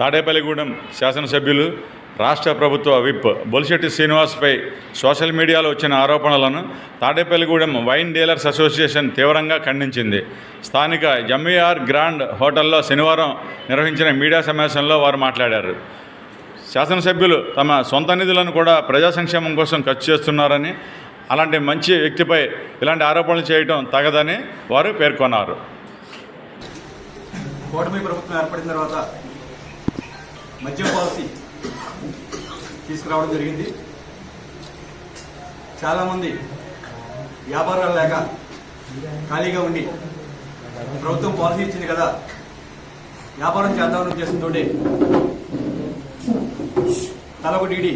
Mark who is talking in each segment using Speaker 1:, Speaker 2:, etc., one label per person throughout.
Speaker 1: తాడేపల్లిగూడెం శాసనసభ్యులు రాష్ట్ర ప్రభుత్వ విప్ బొలిశెట్టి శ్రీనివాస్పై సోషల్ మీడియాలో వచ్చిన ఆరోపణలను తాడేపల్లిగూడెం వైన్ డీలర్స్ అసోసియేషన్ తీవ్రంగా ఖండించింది. స్థానిక ఎంఈఆర్ గ్రాండ్ హోటల్లో శనివారం నిర్వహించిన మీడియా సమావేశంలో వారు మాట్లాడారు. శాసనసభ్యులు తమ సొంత నిధులను కూడా ప్రజా సంక్షేమం కోసం ఖర్చు చేస్తున్నారని అలాంటి మంచి వ్యక్తిపై ఇలాంటి ఆరోపణలు చేయడం తగదని వారు పేర్కొన్నారు.
Speaker 2: కూటమి ప్రభుత్వం ఏర్పడిన తర్వాత మద్యం పాలసీ తీసుకురావడం జరిగింది. చాలామంది వ్యాపారాలు లేక ఖాళీగా ఉండి ప్రభుత్వం పాలసీ ఇచ్చింది కదా వ్యాపారం చేద్దామని ఉద్దేశంతో తలకు డీడీ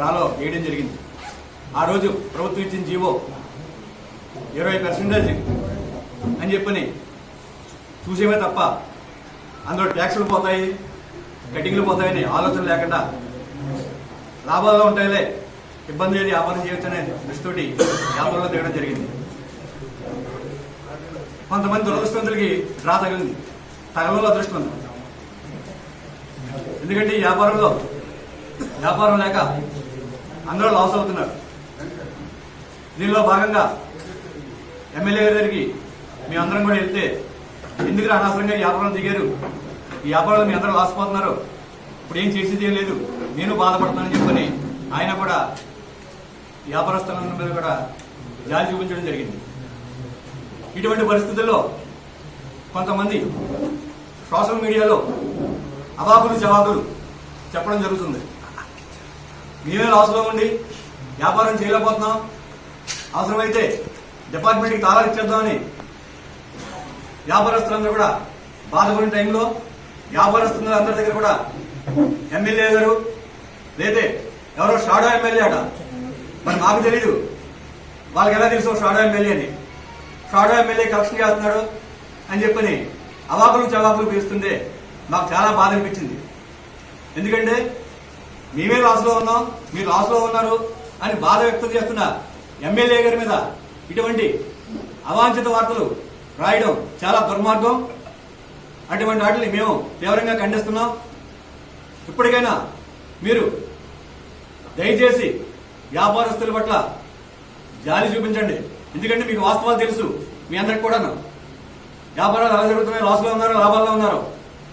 Speaker 2: రాలో వేయడం జరిగింది. ఆ రోజు ప్రభుత్వం ఇచ్చిన జీవో ఇరవై పర్సెంటేజ్ అని చెప్పని చూసేవే తప్ప అందులో ట్యాక్సులు పోతాయి కటింగ్లు పోతాయని ఆలోచన లేకుండా లాభాల్లో ఉంటాయిలే. ఇబ్బంది ఏది వ్యాపారం చేయొచ్చనే దృష్టితోటి వ్యాపారంలో దిగడం జరిగింది. కొంతమంది దురదృష్టవంతులకి డ్రా తగిలింది. తగలలో అదృష్టవంతులు ఎందుకంటే ఈ వ్యాపారంలో వ్యాపారం లేక అందరూ లాస్ అవుతున్నారు. దీనిలో భాగంగా ఎమ్మెల్యే గారి దగ్గరికి మీ అందరం కూడా వెళ్తే ఎందుకు అనవసరంగా వ్యాపారం దిగారు? ఈ వ్యాపారంలో మీ అందరూ లాసిపోతున్నారు ఇప్పుడు ఏం చేసేది లేదు. నేను బాధపడుతున్నానని చెప్పని ఆయన కూడా వ్యాపారస్తుల మీద కూడా జాలి చూపించడం జరిగింది. ఇటువంటి పరిస్థితుల్లో కొంతమంది సోషల్ మీడియాలో అవాకులు జవాబులు చెప్పడం జరుగుతుంది. మేమే లాస్లో ఉండి వ్యాపారం చేయలేకపోతున్నాం. అవసరమైతే డిపార్ట్మెంట్కి తాళాలు ఇచ్చేద్దామని వ్యాపారస్తులందరూ కూడా బాధపడిన టైంలో వ్యాపారస్తులందరి దగ్గర కూడా ఎమ్మెల్యే గారు లేదే ఎవరో షాడో ఎమ్మెల్యే అట. మరి మాకు తెలీదు. వాళ్ళకి ఎలా తెలుసు షాడో ఎమ్మెల్యే అని? షాడో ఎమ్మెల్యే కలెక్షన్ చేస్తున్నాడు అని చెప్పని అవాకులు చవాకులు పీస్తుంటే మాకు చాలా బాధ అనిపించింది. ఎందుకంటే మేమే లాస్లో ఉన్నాం మీరు లాస్లో ఉన్నారు అని బాధ వ్యక్తం చేస్తున్న ఎమ్మెల్యే గారి మీద ఇటువంటి అవాంఛిత వార్తలు రాయడం చాలా దుర్మార్గం. అటువంటి వాటిని మేము తీవ్రంగా ఖండిస్తున్నాం. ఇప్పటికైనా మీరు దయచేసి వ్యాపారస్తుల పట్ల జాలి చూపించండి. ఎందుకంటే మీకు వాస్తవాలు తెలుసు. మీ అందరికి కూడాను. వ్యాపారాలు ఎలా జరుగుతున్నాయి? లాస్లో ఉన్నారు లాభాల్లో ఉన్నారు.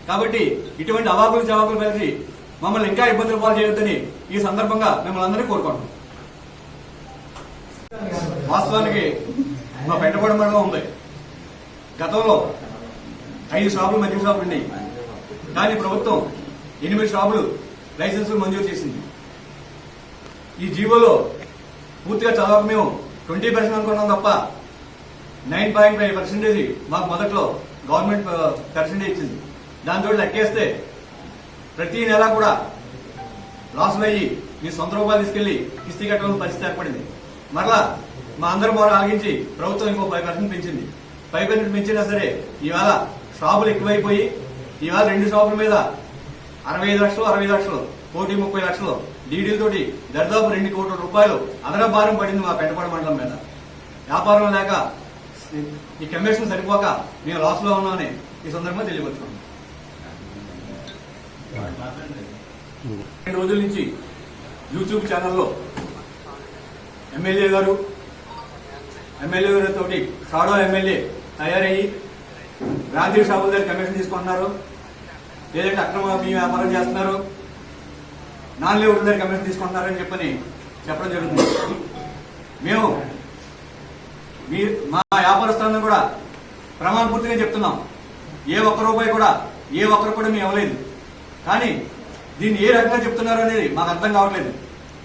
Speaker 2: కాబట్టి ఇటువంటి అవాకులు జవాకులు కలిసి మమ్మల్ని ఇంకా ఇబ్బందులు పాలు చేయొద్దని ఈ సందర్భంగా మిమ్మల్ని అందరినీ కోరుకుంటున్నాం. వాస్తవానికి మా పెంటపాడు మండలం ఉంది. గతంలో ఐదు షాపులు మద్యం షాపులు ఉన్నాయి కానీ ప్రభుత్వం ఎనిమిది షాపులు లైసెన్సులు మంజూరు చేసింది. ఈ జీవోలో పూర్తిగా చదవక మేము ట్వంటీ పర్సెంట్ అనుకున్నాం తప్ప నైన్ పాయింట్ ఫైవ్ పర్సెంటేజ్ మాకు మొదట్లో గవర్నమెంట్ పర్సెంటేజ్ ఇచ్చింది. దాంతో లెక్కేస్తే ప్రతి నెల కూడా లాసులు అయ్యి మీ సొంత రూపాయలు తీసుకెళ్ళి కిస్తీ కట్టడం పరిస్థితి ఏర్పడింది. మరలా మా అందరి మొర ఆగించి ప్రభుత్వం ఇంకో ఫైవ్ పర్సెంట్ పెంచింది. ఫైవ్ పర్సెంట్ పెంచినా సరే ఇవాళ షాపులు ఎక్కువైపోయి ఇవాళ రెండు షాపుల మీద అరవై ఐదు లక్షలు అరవై లక్షలు కోటి ముప్పై లక్షలు డీడీలతోటి దరిదాపు రెండు కోట్ల రూపాయలు అదన భారం పడింది మా పెంటపాడు మండలం మీద. వ్యాపారం లేక ఈ కమిషన్ సరిపోక మేము లాస్లో ఉన్నామని ఈ సందర్భంగా తెలియపరుచుకున్నాం. రెండు రోజుల నుంచి యూట్యూబ్ ఛానల్లో ఎమ్మెల్యే గారు ఎమ్మెల్యే గారితో షాడో ఎమ్మెల్యే తయారయ్యి రాత్రి షాపుల దగ్గర కమిషన్ తీసుకుంటున్నారు లేదంటే అక్రమ మీ వ్యాపారం చేస్తున్నారు. నాన్ లేవుల దగ్గర కమిషన్ తీసుకుంటున్నారని చెప్పని చెప్పడం జరుగుతుంది. మేము మీ మా వ్యాపారస్తులను కూడా ప్రమాణపూర్తిగా చెప్తున్నాం. ఏ ఒక్క రూపాయి కూడా ఏ ఒక్కరు కూడా మేము ఇవ్వలేదు. కానీ దీన్ని ఏ రకంగా చెప్తున్నారు అనేది మాకు అర్థం కావట్లేదు.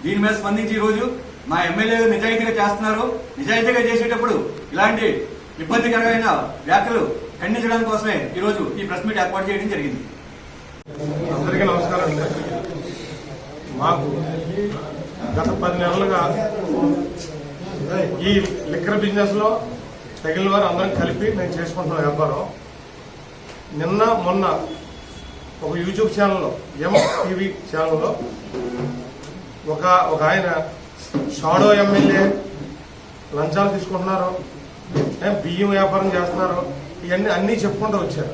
Speaker 2: దీని మీద స్పందించి ఈరోజు రోజు మా ఎమ్మెల్యే నిజాయితీగా చేస్తున్నారు. నిజాయితీగా చేసేటప్పుడు ఇలాంటి ఇబ్బందికరమైన వ్యాఖ్యలు ఖండించడం కోసమే ఈరోజు ఈ ప్రెస్ మీట్ ఏర్పాటు చేయడం జరిగింది.
Speaker 3: అందరికీ నమస్కారం అండి. మాకు గత పది నెలలుగా ఈ లిక్కర్ బిజినెస్లో తగిలిన వారు అందరం కలిపి మేము చేసుకుంటున్నాం వ్యాపారం. నిన్న మొన్న ఒక యూట్యూబ్ ఛానల్లో ఎం టీవీ ఛానల్లో ఒక ఒక ఆయన షాడో ఎమ్మెల్యే లంచాలు తీసుకుంటున్నారు. బియ్యం వ్యాపారం చేస్తున్నారు. ఇవన్నీ అన్నీ చెప్పుకుంటూ వచ్చారు.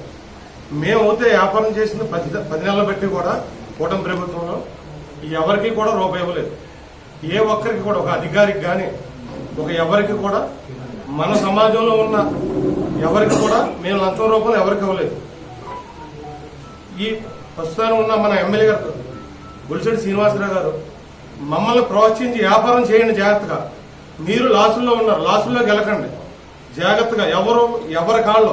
Speaker 3: మేమైతే వ్యాపారం చేసిన పది పది నెలలు బట్టి కూడా కూటమి ప్రభుత్వంలో ఎవరికి కూడా రూపాయి ఇవ్వలేదు. ఏ ఒక్కరికి కూడా ఒక అధికారికి కానీ ఒక ఎవరికి కూడా మన సమాజంలో ఉన్న ఎవరికి కూడా మేము లంచం రూపంలో ఎవరికి ఇవ్వలేదు. ఈ ప్రస్తుతానికి ఉన్న మన ఎమ్మెల్యే గారు బులిశెట్టి శ్రీనివాసరావు గారు మమ్మల్ని ప్రోత్సహించి వ్యాపారం చేయండి జాగ్రత్తగా. మీరు లాసుల్లో ఉన్నారు లాసుల్లో గెలకండి. జాగ్రత్తగా ఎవరు ఎవరి కాళ్ళు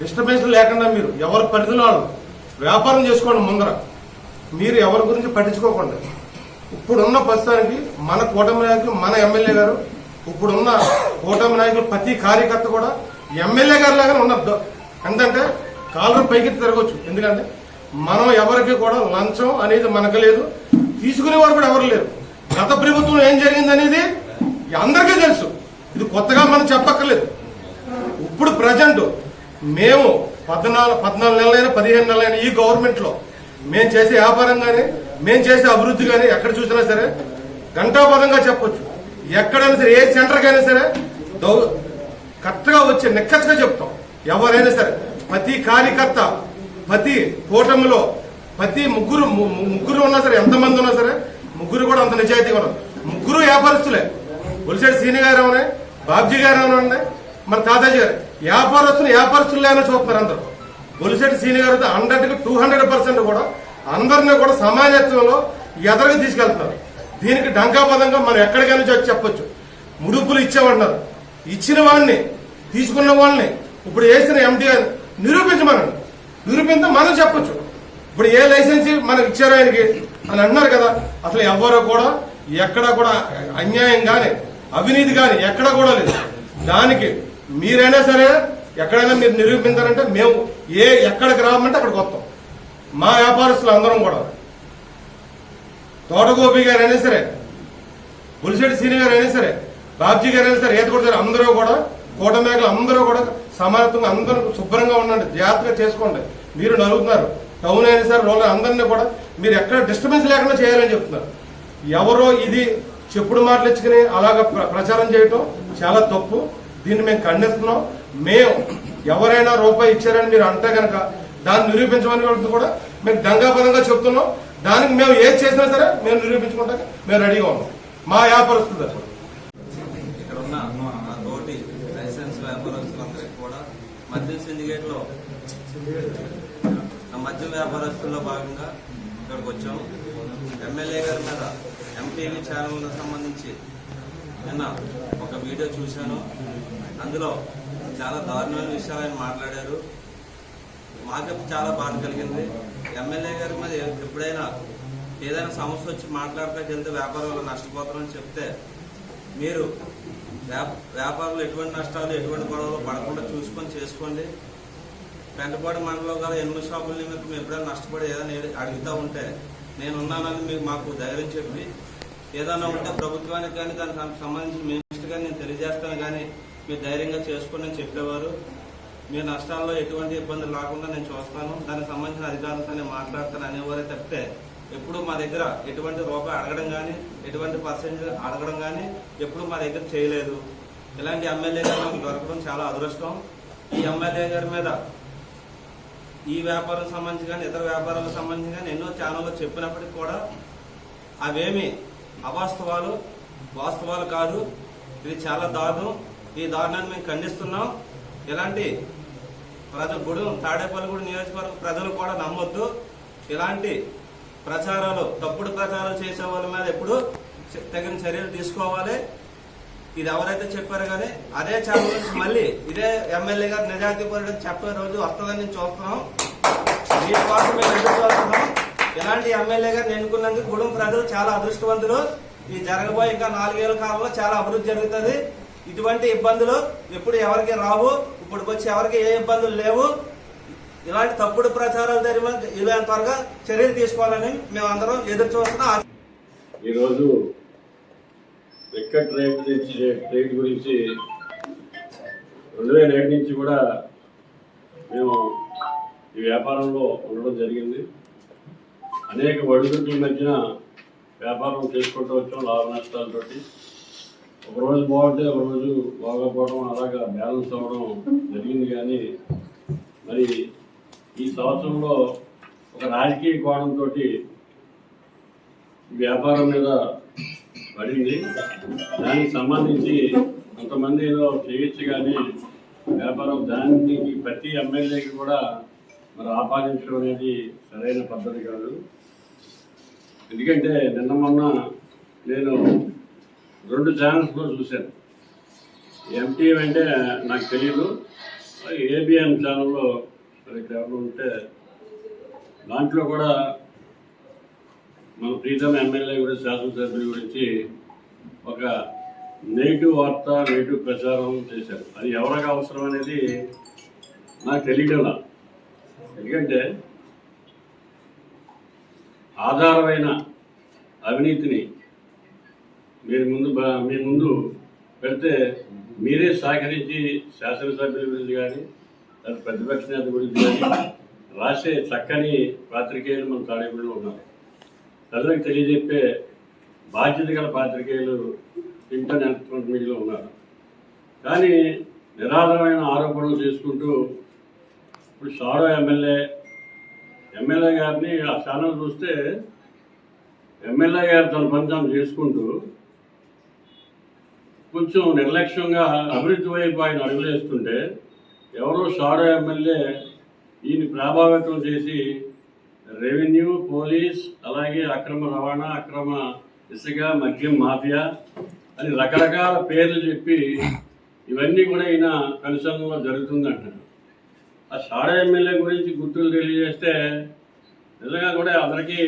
Speaker 3: డిస్టర్బెన్స్ లేకుండా మీరు ఎవరి పరిధిలో వాళ్ళు వ్యాపారం చేసుకోండి ముందర. మీరు ఎవరి గురించి పట్టించుకోకండి. ఇప్పుడున్న ప్రస్తుతానికి మన కూటమి నాయకులు మన ఎమ్మెల్యే గారు ఇప్పుడున్న కూటమి నాయకులు ప్రతి కార్యకర్త కూడా ఎమ్మెల్యే గారు లాగానే ఉన్నారు. ఎందుకంటే కాలర్ పైకి తిరగచ్చు. ఎందుకంటే మనం ఎవరికి కూడా లంచం అనేది మనకు లేదు. తీసుకునేవారు కూడా ఎవరు లేరు. గత ప్రభుత్వం ఏం జరిగింది అనేది అందరికీ తెలుసు. ఇది కొత్తగా మనం చెప్పక్కర్లేదు. ఇప్పుడు ప్రజెంట్ మేము పద్నాలుగు పద్నాలుగు నెలలైనా పదిహేను నెలలైనా ఈ గవర్నమెంట్లో మేము చేసే వ్యాపారం కానీ మేము చేసే అభివృద్ధి కానీ ఎక్కడ చూసినా సరే ఘంటాపదంగా చెప్పొచ్చు. ఎక్కడైనా సరే ఏ సెంటర్కైనా సరే దౌ కరెక్ట్గా వచ్చి నిక్కచ్చగా చెప్తాం. ఎవరైనా సరే ప్రతి కార్యకర్త ప్రతి కూటమిలో ప్రతి ముగ్గురు ముగ్గురు ఉన్నా సరే ఎంతమంది ఉన్నా సరే ముగ్గురు కూడా అంత నిజాయితీగా ఉన్నారు. ముగ్గురు వ్యాపారస్తులే. ఒలిసేటి సీని గారు ఏమన్నా బాబ్జీ గారు ఏమన్నా మన తాతాజీ గారు. వ్యాపారస్తులు వ్యాపారస్తులు లేని చూస్తున్నారు అందరూ. ఒలిసేటి సీనియర్ గారు హండ్రెడ్ టూ హండ్రెడ్ పర్సెంట్ కూడా అందరినీ కూడా సమానత్వంలో ఎదరికి తీసుకెళ్తున్నారు. దీనికి డంకాపదంగా మనం ఎక్కడికైనా వచ్చి చెప్పొచ్చు. ముడుపులు ఇచ్చామంటున్నారు ఇచ్చిన వాడిని తీసుకున్న వాళ్ళని ఇప్పుడు వేసిన ఎంటీ నిరూపించమనండి. నిరూపిస్తే మనం చెప్పొచ్చు. ఇప్పుడు ఏ లైసెన్స్ మనకి ఇచ్చారు ఆయనకి అని అన్నారు కదా అసలు ఎవరు కూడా ఎక్కడ కూడా అన్యాయం కానీ అవినీతి కానీ ఎక్కడ కూడా లేదు. దానికి మీరైనా సరే ఎక్కడైనా మీరు నిరూపించారంటే మేము ఏ ఎక్కడికి రామంటే అక్కడికి వస్తాం. మా వ్యాపారస్తులు అందరం కూడా. తోటగోపి గారు అయినా సరే బులిశెట్టి సీని గారు అయినా సరే బాబ్జీ గారు అయినా సరే ఏది కూడా అందరూ కూడా కూటమేకలు అందరూ కూడా సమానత్వంగా అందరూ శుభ్రంగా ఉండండి జాగ్రత్తగా చేసుకోండి. మీరు నలుగుతున్నారు. టౌన్ అయినా సరే రోడ్లు అందరినీ కూడా మీరు ఎక్కడ డిస్టర్బెన్స్ లేకుండా చేయాలని చెప్తున్నారు. ఎవరో ఇది చెప్పుడు మాటలు ఇచ్చుకుని అలాగ ప్ర- ప్రచారం చేయటం చాలా తప్పు. దీన్ని మేము ఖండిస్తున్నాం. మేము ఎవరైనా రూపాయి ఇచ్చారని మీరు అంటే కనుక దాన్ని నిరూపించమని కూడా మేము దంగాపదంగా చెప్తున్నాం. దానికి మేము ఏది చేసినా సరే మేము నిరూపించుకుంటాక మేము రెడీగా ఉన్నాం. మా వ్యాపారస్తులు తరఫున
Speaker 4: ఇక్కడ ఉన్న తోటి లైసెన్స్ వ్యాపారస్తులందరికీ కూడా మద్యం సిండికేట్లో ఆ మద్యం వ్యాపారస్తుల్లో భాగంగా ఇక్కడికి వచ్చాము. ఎమ్మెల్యే గారి మీద ఎంటీవీ ఛానల్ సంబంధించి నిన్న ఒక వీడియో చూశాను. అందులో చాలా దారుణమైన విషయాలు ఆయన మాట్లాడారు. మాకు చాలా బాధ కలిగింది. ఎమ్మెల్యే గారి మీద ఎప్పుడైనా ఏదైనా సమస్య వచ్చి మాట్లాడటానికి వెళ్తే వ్యాపారంలో నష్టపోతారని చెప్తే మీరు వ్యాపారంలో ఎటువంటి నష్టాలు ఎటువంటి గొడవలు పడకుండా చూసుకొని చేసుకోండి. పెంటపాడు మండలం గల ఎనిమిది షాపుల నిమిత్తం ఎప్పుడైనా నష్టపడి ఏదైనా అడుగుతూ ఉంటే నేను ఉన్నానని మీకు మాకు ధైర్యం చెప్పి ఏదైనా ఉంటే ప్రభుత్వానికి కానీ దానికి సంబంధించిన మినిస్టర్ కానీ నేను తెలియజేస్తాను కానీ మీరు ధైర్యంగా చేసుకోండి అని చెప్పేవారు. మీ నష్టాల్లో ఎటువంటి ఇబ్బందులు రాకుండా నేను చూస్తాను. దానికి సంబంధించిన అధికారులతో నేను మాట్లాడతాను అనేవారే తప్పితే ఎప్పుడు మా దగ్గర ఎటువంటి రూపాయి అడగడం కానీ ఎటువంటి పర్సెంటేజ్ అడగడం కానీ ఎప్పుడు మా దగ్గర చేయలేదు. ఇలాంటి ఎమ్మెల్యే గారు మాకు దొరకడం చాలా అదృష్టం. ఈ ఎమ్మెల్యే గారి మీద ఈ వ్యాపారం సంబంధించి కానీ ఇతర వ్యాపారాలకు సంబంధించి కానీ ఎన్నో ఛానల్లో చెప్పినప్పటికీ కూడా అవేమి అవాస్తవాలు వాస్తవాలు కాదు. ఇది చాలా దారుణం. ఈ దారుణాన్ని మేము ఖండిస్తున్నాం. ఇలాంటి ప్రజలు గుడి తాడేపల్లిగూడి నియోజకవర్గ ప్రజలు కూడా నమ్మొద్దు. ఇలాంటి ప్రచారాలు తప్పుడు ప్రచారాలు చేసే వాళ్ళ మీద ఎప్పుడు తగిన చర్యలు తీసుకోవాలి. ఇది ఎవరైతే చెప్పారు కానీ అదే ఛానల్ నుంచి మళ్ళీ ఇదే ఎమ్మెల్యే గారు నిజాయితీ పరుడు చెప్పే రోజు వస్తుందని నేను చూస్తున్నాం దీనికోసం మేము ఎదురు చూస్తున్నాం. ఇలాంటి ఎమ్మెల్యే గారిని ఎన్నుకున్నందుకు గుడుం ప్రజలు చాలా అదృష్టవంతులు. ఈ జరగబోయే ఇంకా నాలుగేళ్ళ కాలంలో చాలా అభివృద్ధి జరుగుతుంది. ఇటువంటి ఇబ్బందులు ఎప్పుడు ఎవరికి రావు ఇప్పుడు వచ్చి ఎవరికి ఏ ఇబ్బందులు లేవు. ఇలాంటి తప్పుడు ప్రచారాలు జరిగిన ఇలాంటి త్వరగా చర్యలు తీసుకోవాలని మేము అందరం ఎదురు చూస్తున్నాం
Speaker 5: ఈరోజు రిక్కట్ రేట్ నుంచి రేట్ గురించి రెండు వేల ఏడు నుంచి కూడా మేము ఈ వ్యాపారంలో ఉండడం జరిగింది. అనేక ఒడిదుడుకుల మధ్యన వ్యాపారం చేసుకుంటూ వచ్చాం లాభ నష్టాలతోటి ఒకరోజు బాగుంటే ఒక రోజు బాగోపోవడం అలాగా బ్యాలెన్స్ అవ్వడం జరిగింది కానీ మరి ఈ సంవత్సరంలో ఒక రాజకీయ కోణంతో వ్యాపారం మీద పడింది. దానికి సంబంధించి కొంతమంది ఏదో చేయొచ్చు కానీ వ్యాపారం దానికి ప్రతి ఎమ్మెల్యేకి కూడా మరి ఆపాదించడం అనేది సరైన పద్ధతి కాదు. ఎందుకంటే నిన్న మొన్న నేను రెండు ఛానల్స్ కూడా చూశాను. ఎంటీఎం అంటే నాకు తెలియదు ఏబిఎం ఛానల్లో ఎవరు ఉంటే దాంట్లో కూడా మన ప్రీతం ఎమ్మెల్యే కూడా శాసనసభ్యుల గురించి ఒక నెగిటివ్ వార్త నెగిటివ్ ప్రచారం చేశారు. అది ఎవరికి అవసరం అనేది నాకు తెలియడం ఎందుకంటే ఆధారమైన అవినీతిని మీరు ముందు మీ ముందు పెడితే మీరే సహకరించి శాసనసభ్యుల గురించి కానీ ప్రతిపక్ష నేత గురించి కానీ రాసే చక్కని పాత్రికేయులు మన తాడేపల్లిలో ఉన్నారు. ప్రజలకు తెలియజెప్పే బాధ్యత గల పాత్రికేయులు ఇంటర్ ఎలక్ట్రానిక్ మీడియాలో ఉన్నారు. కానీ నిరాధారమైన ఆరోపణలు చేసుకుంటూ ఇప్పుడు షాడో ఎమ్మెల్యే ఎమ్మెల్యే గారిని ఆ ఛానల్ చూస్తే ఎమ్మెల్యే గారు తన పని చేసుకుంటూ కొంచెం నిర్లక్ష్యంగా అభివృద్ధి వైపు ఆయన అడుగులేస్తుంటే ఎవరో షాడో ఎమ్మెల్యే ఈయన ప్రభావితం చేసి రెవెన్యూ పోలీస్ అలాగే అక్రమ రవాణా అక్రమ ఇసుక మద్యం మాఫియా అని రకరకాల పేర్లు చెప్పి ఇవన్నీ కూడా ఈయన కనుసంలో జరుగుతుందంటారు ఆ షాడ ఎమ్మెల్యే గురించి గుర్తులు తెలియజేస్తే నిజంగా కూడా అందరికీ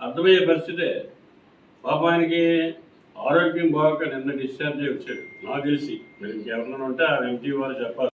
Speaker 5: అర్థమయ్యే పరిస్థితే పాపానికి ఆరోగ్యం బాగోక నిన్న డిశ్చార్జ్ వచ్చాడు. నాకు తెలిసి. మీరు ఇంకెవరన్నా ఉంటే ఆ ఎంటీ వారు చెప్పాలి.